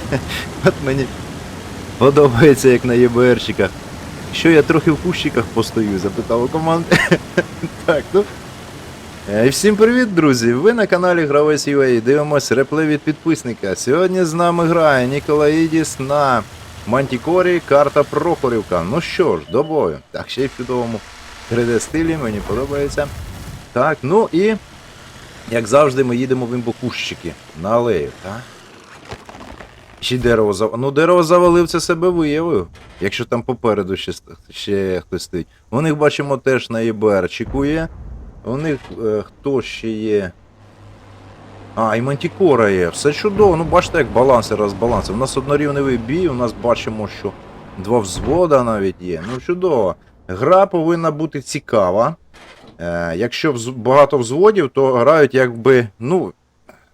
От мені подобається, як на ЄБРчиках. Що я трохи в кущиках постою, запитав у команди. так, ну. Е, Всім привіт, друзі! Ви на каналі Гравець UA. Дивимось реплей від підписника. Сьогодні з нами грає Ніколаїдіс на Мантікорі, карта Прохорівка. Ну що ж, до бою. Так, ще й в чудовому 3D стилі, мені подобається. Так, ну і як завжди, ми їдемо в імбокущики на алею, так? Ще дерево зав... Ну, дерево завалив, це себе виявив. Якщо там попереду ще, ще хтось стоїть. У них бачимо теж на ЄБРчику є. У них е, хто ще є. А, і Мантікора є. Все чудово. Ну бачите, як баланс і розбаланс. У нас однорівневий бій, у нас бачимо, що два взвода навіть є. Ну чудово. Гра повинна бути цікава. Е, якщо багато взводів, то грають якби, ну,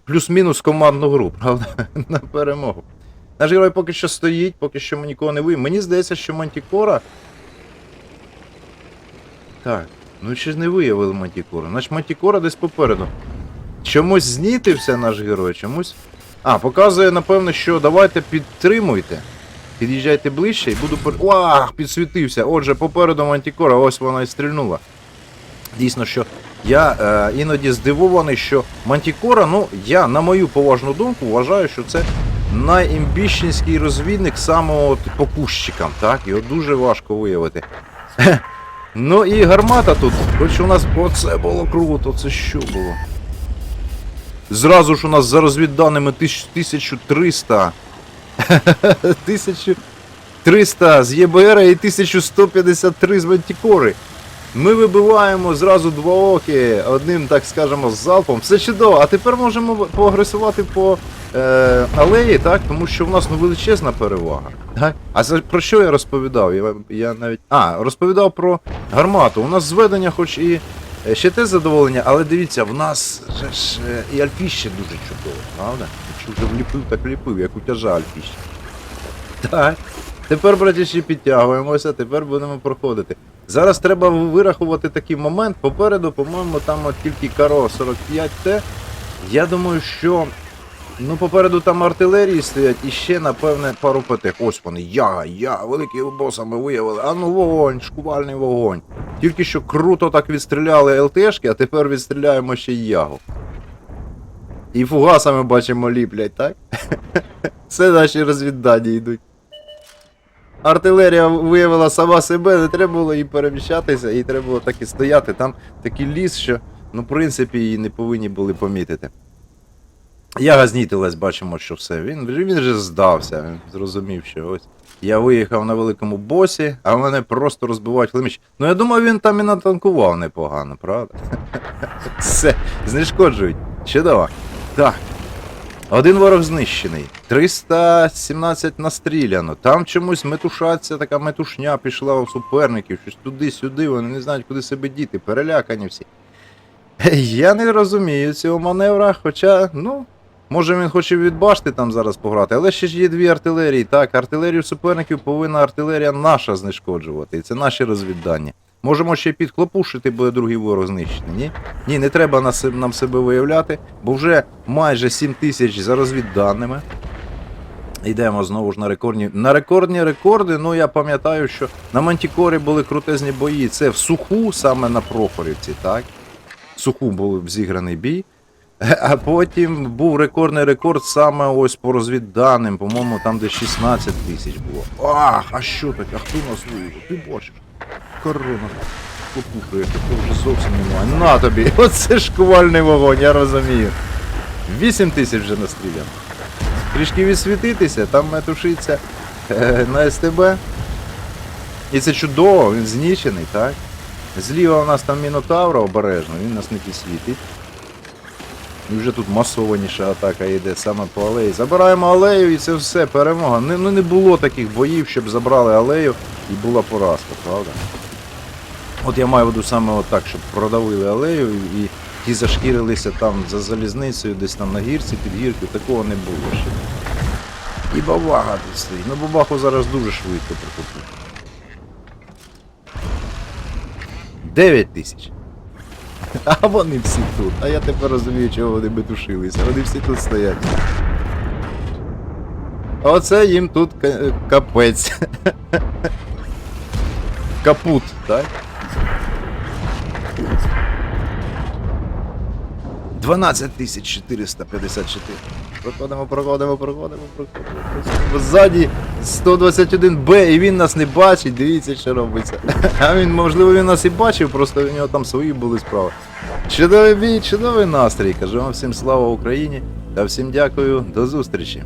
плюс-мінус командну гру, правда? На перемогу. Наш герой поки що стоїть, поки що ми нікого не виявив. Мені здається, що Мантікора. Так, ну ще ж не виявили Мантікора. Значить Мантікора десь попереду. Чомусь знітився наш герой, чомусь. А, показує, напевно, що давайте підтримуйте. Під'їжджайте ближче і буду пер... Уах, підсвітився. Отже, попереду Мантікора, ось вона і стрільнула. Дійсно, що я е, іноді здивований, що Мантікора, ну, я, на мою поважну думку, вважаю, що це найімбіщенський розвідник саме от так? Його дуже важко виявити. Ну і гармата тут, хоч у нас оце було круто, це що було? Зразу ж у нас за розвідданими 1300. 1300 з ЄБР і 1153 з Мантікори. Ми вибиваємо зразу два оки одним, так скажемо, залпом. Все чудово. А тепер можемо поагресувати по е, алеї, так? Тому що в нас ну, величезна перевага. Так? А за, про що я розповідав? Я, я навіть. А, розповідав про гармату. У нас зведення, хоч і е, ще те задоволення, але дивіться, в нас же ж е, і альфіще дуже чудово, правда? Якщо вже вліпив, так вліпив, як утяжа альфіще. Так. Тепер, братіші, підтягуємося, тепер будемо проходити. Зараз треба вирахувати такий момент. Попереду, по-моєму, там от тільки Каро 45Т. Я думаю, що. Ну, попереду там артилерії стоять і ще, напевне, пару ПТ. Ось вони. Я, я, великий боса ми виявили. А ну вогонь, шквальний вогонь. Тільки що круто так відстріляли ЛТшки, а тепер відстріляємо ще ягу. І фугасами бачимо ліплять, так? Це наші розвіддані йдуть. Артилерія виявила сама себе, не треба було їй переміщатися, їй треба було так і стояти. Там такий ліс, що, ну, в принципі, її не повинні були помітити. Я знітилась, бачимо, що все. Він, він вже здався, він зрозумів, що ось. Я виїхав на великому босі, а мене просто розбивають лиміч. Ну я думаю, він там і натанкував непогано, правда? Все, знешкоджують. Чудово. Так. Один ворог знищений. 317 настріляно. Там чомусь метушаться, така метушня пішла у суперників, щось туди-сюди, вони не знають, куди себе діти, перелякані всі. Я не розумію цього маневра, хоча, ну, може він хоче від башти там зараз пограти, але ще ж є дві артилерії. Так, артилерію суперників повинна артилерія наша знешкоджувати, і це наші розвіддання. Можемо ще підхлопушити, буде другий ворог знищений. Ні? Ні, не треба нам себе виявляти, бо вже майже 7 тисяч за розвідданими. Йдемо знову ж на рекордні. На рекордні рекорди, ну я пам'ятаю, що на Мантікорі були крутезні бої. Це в суху, саме на Прохорівці, так? В суху був зіграний бій. А потім був рекордний рекорд саме ось по розвідданим, по-моєму, там де 16 тисяч було. Ах, а що таке? А хто нас виявив? Ти бачиш? Корона. Покушує, такого вже зовсім немає. На тобі! Оце шквальний вогонь, я розумію. 8 тисяч вже настріляно. Трішки відсвітитися, там метушиться е, на СТБ. І це чудово, він знічений, так? Зліва у нас там Мінотавра обережно, він нас не підсвітить. І вже тут масованіша атака йде саме по алеї. Забираємо алею і це все, перемога. Не, ну не було таких боїв, щоб забрали алею і була поразка, правда? От я маю виду саме отак, щоб продавили алею і, ті зашкірилися там за залізницею, десь там на гірці, під гіркою, такого не було ще. І бабага тут стоїть. Ну бабаху зараз дуже швидко прикупити. 9 тисяч. А вони всі тут. А я тепер розумію, чого вони метушилися. Вони всі тут стоять. Оце їм тут ка- капець. Капут, так? 12454. Проходимо, проходимо, проходимо, проходимо. Ззаді 121Б, і він нас не бачить, дивіться, що робиться. А він, можливо, він нас і бачив, просто у нього там свої були справи. Чудовий бій, чудовий настрій. Кажу вам всім слава Україні та всім дякую, до зустрічі.